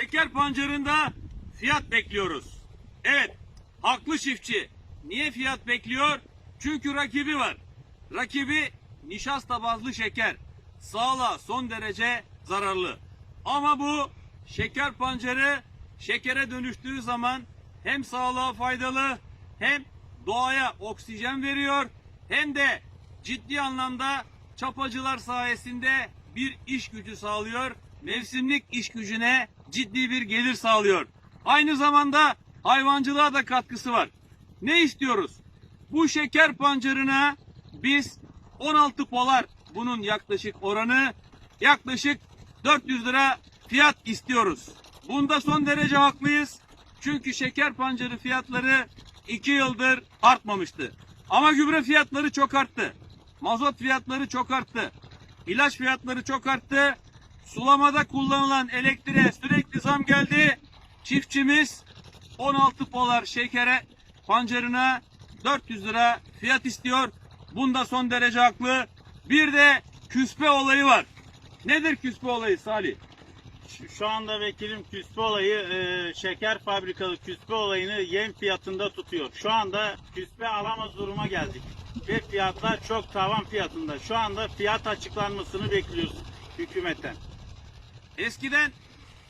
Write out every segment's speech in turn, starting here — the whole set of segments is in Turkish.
Şeker pancarında fiyat bekliyoruz. Evet, haklı çiftçi. Niye fiyat bekliyor? Çünkü rakibi var. Rakibi nişasta bazlı şeker. Sağlığa son derece zararlı. Ama bu şeker pancarı şekere dönüştüğü zaman hem sağlığa faydalı hem doğaya oksijen veriyor hem de ciddi anlamda çapacılar sayesinde bir iş gücü sağlıyor. Mevsimlik iş gücüne ciddi bir gelir sağlıyor. Aynı zamanda hayvancılığa da katkısı var. Ne istiyoruz? Bu şeker pancarına biz 16 polar bunun yaklaşık oranı yaklaşık 400 lira fiyat istiyoruz. Bunda son derece haklıyız. Çünkü şeker pancarı fiyatları 2 yıldır artmamıştı. Ama gübre fiyatları çok arttı. Mazot fiyatları çok arttı. İlaç fiyatları çok arttı. Sulamada kullanılan elektriğe sürekli zam geldi. Çiftçimiz 16 polar şekere pancarına 400 lira fiyat istiyor. Bunda son derece haklı. Bir de küspe olayı var. Nedir küspe olayı Salih? Şu- anda vekilim küspe olayı e, şeker fabrikalı küspe olayını yem fiyatında tutuyor. Şu anda küspe alamaz duruma geldik. Ve fiyatlar çok tavan fiyatında. Şu anda fiyat açıklanmasını bekliyoruz hükümetten. Eskiden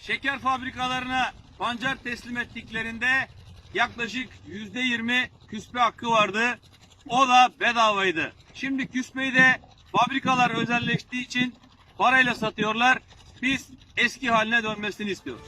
şeker fabrikalarına pancar teslim ettiklerinde yaklaşık yüzde yirmi küspe hakkı vardı. O da bedavaydı. Şimdi küspeyi de fabrikalar özelleştiği için parayla satıyorlar. Biz eski haline dönmesini istiyoruz.